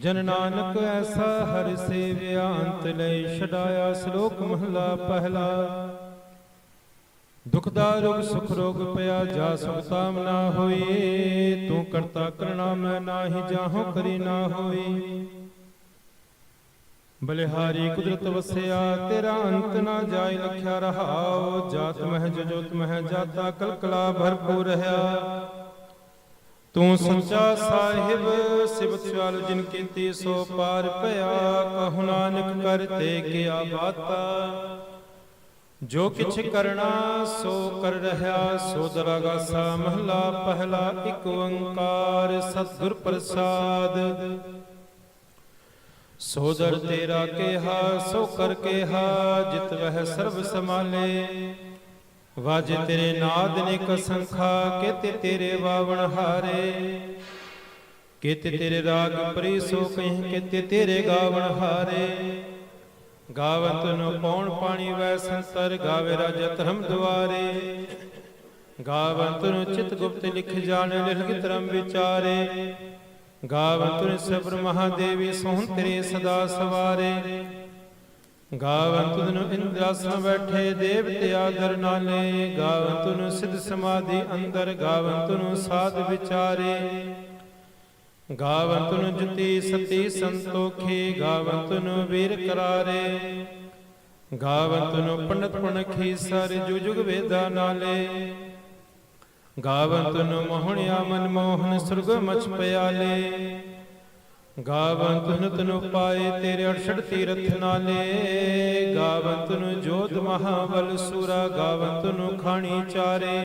ਜਨ ਨਾਨਕ ਐਸਾ ਹਰ ਸੇਵਿਆ ਅੰਤ ਲਈ ਛਡਾਇਆ ਸ਼ਲੋਕ ਮਹਲਾ ਪਹਿਲਾ। ਦੁਖ ਦਾ ਰੋਗ, ਸੁਖ ਰੋਗ ਪਿਆ, ਜਾ ਸੁਖ ਨਾ ਹੋਈ। ਤੂੰ ਕਰਤਾ ਕਰਣਾ, ਮੈਂ ਨਾਹੀ ਜਾਹੋ ਕਰੀ ਨਾ ਹੋਈ। ਬਲਿਹਾਰੀ ਕੁਦਰਤ ਵਸਿਆ, ਤੇਰਾ ਅੰਤ ਨਾ ਜਾਇ ਲਖਿਆ ਰਹਾਓ ਜਾਤ ਮਹਿ ਜੋਤ ਮਹਿ ਜਾਤਾ, ਕਲਕਲਾ ਭਰਪੂਰ ਰਹਾ। ਤੂੰ ਸੱਚਾ ਸਾਹਿਬ, ਸਿਵਤ ਚਾਲ ਜਿਨ ਕੀਤੀ ਸੋ ਪਾਰ ਭਇਆ, ਕਹੁ ਨਾਨਕ ਕਰਤੇ ਕਿਆ ਬਾਤਾ। ਜੋ ਕਿਛ ਕਰਣਾ, ਸੋ ਕਰ ਰਹਾ, ਸੋ ਦਰਾਗਾਸਾ ਮਹਲਾ, ਪਹਿਲਾ ਇੱਕ ਓੰਕਾਰ ਸਤਿਗੁਰ ਪ੍ਰਸਾਦ। ਸੋਦਰ ਤੇਰਾ ਕਿਹਾ, ਸੋ ਕਰ ਕਿਹਾ, ਜਿਤ ਵਹਿ ਸਰਬ ਸਮਾਲੇ ਵਾਜੇ ਤੇਰੇ ਨਾਦ ਨੇ ਕਸੰਖਾ ਕਿਤੇ ਤੇਰੇ ਵਾਵਣ ਹਾਰੇ। ਕਿਤੇ ਤੇਰੇ ਰਾਗ ਪਰੀ ਸੋ ਕਹੀਂ, ਕਿਤੇ ਤੇਰੇ ਗਾਵਣ ਹਾਰੇ। ਗਾਵਤ ਨੂੰ ਪੌਣ ਪਾਣੀ ਵੈ ਸੰਤਰ, ਗਾਵੇ ਰਾਜਾ ਧਰਮ ਦੁਆਰੇ। ਗਾਵੰਤ ਨੂੰ ਚਿਤ ਗੁਪਤ ਲਿਖ ਜਾਣ, ਲਿਖ ਧਰਮ ਵਿਚਾਰੇ। ਗਾਵੰਤ ਨੂੰ ਸਬਰ ਮਹਾਦੇਵੀ ਸੋਹਣ ਤੇਰੇ ਸਦਾ ਸਵਾਰੇ। ਗਾਵੰਤ ਨੂੰ ਇੰਦਰਾਸਨ ਬੈਠੇ, ਦੇਵਤੇ ਆਦਰ ਨਾਲੇ। ਨੂੰ ਸਿੱਧ ਸਮਾਧੀ ਅੰਦਰ ਗਾਵੰਤ ਨੂੰ ਸਾਧ ਵਿਚਾਰੇ। ਗਾਵੰਤ ਨੂੰ ਜੁਤੀ ਸਤੀ ਸੰਤੋਖੀ ਗਾਵੰਤ ਨੂੰ ਵੀਰ ਕਰਾਰੇ। ਗਾਵੰਤ ਨੂੰ ਪੰਡਤ ਪਣਖੀ ਸਰ ਜੁਗ ਵੇਦਾ ਨਾਲੇ। ਗਾਵੰਤ ਨੂੰ ਮੋਹਣਿਆ ਮਨ ਮੋਹਨ ਸੁਰਗ ਮਚ ਪਿਆਲੇ। ਗਾਵੰਤ ਨੂੰ ਤਨੁ ਪਾਏ ਤੇਰੇ ਅੜਛੜ ਤੀਰਥ ਨਾਲੇ। ਗਾਵੰਤ ਨੂੰ ਜੋਤ ਮਹਾਬਲ ਸੂਰਾ ਗਾਵੰਤ ਨੂੰ ਖਾਣੀ ਚਾਰੇ।